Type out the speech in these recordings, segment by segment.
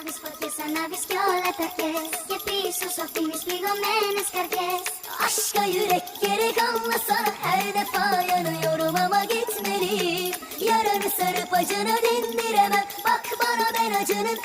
ανάβεις φωτιές, ανάβεις κι όλα τα χθες Και πίσω σου αφήνεις πληγωμένες καρδιές Aşka yürek gerek anlasana Her defa yanıyorum ama gitmeliyim Yaranı sarıp acını dindiremem Bak bana ben acının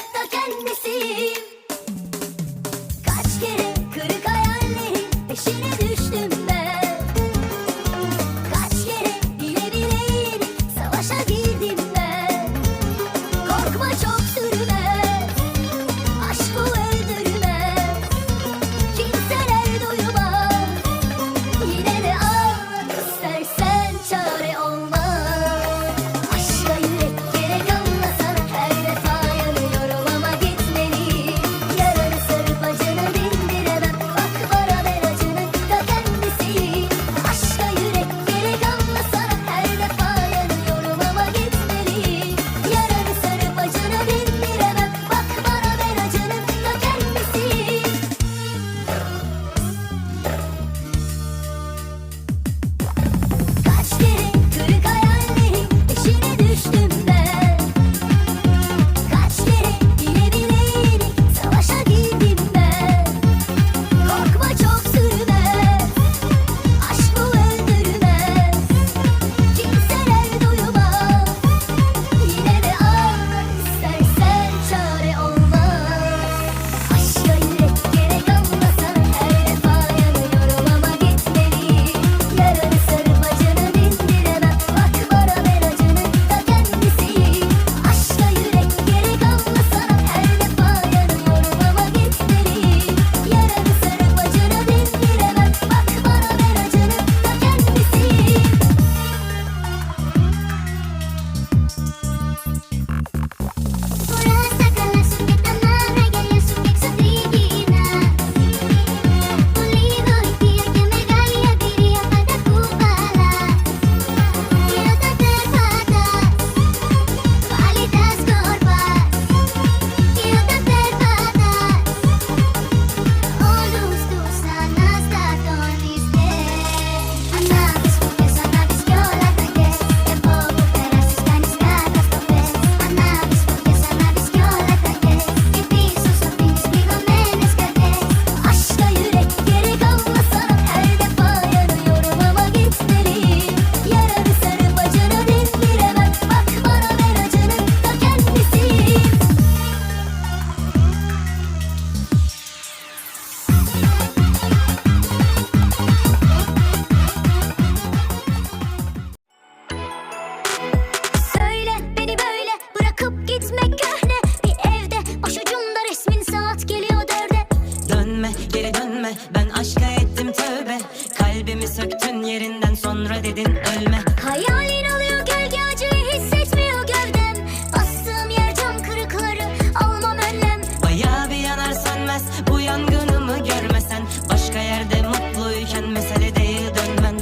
sonra dedin ölme. Hayalin alıyor gölge acıyı hissetmiyor gövdem. Bastığım yer cam kırıkları almam önlem. Bayağı bir yanar sönmez bu yangınımı görmesen. Başka yerde mutluyken mesele değil dönmen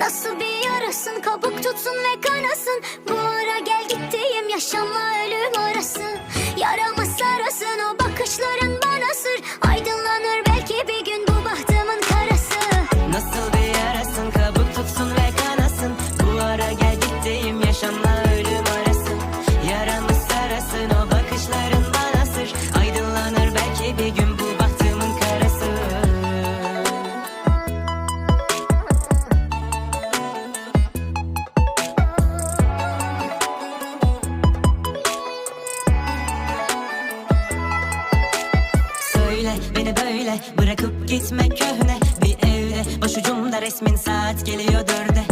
Nasıl bir yarasın kabuk tutsun ve kanasın. beni böyle Bırakıp gitme köhne. Bir evde Başucumda resmin saat geliyor dörde.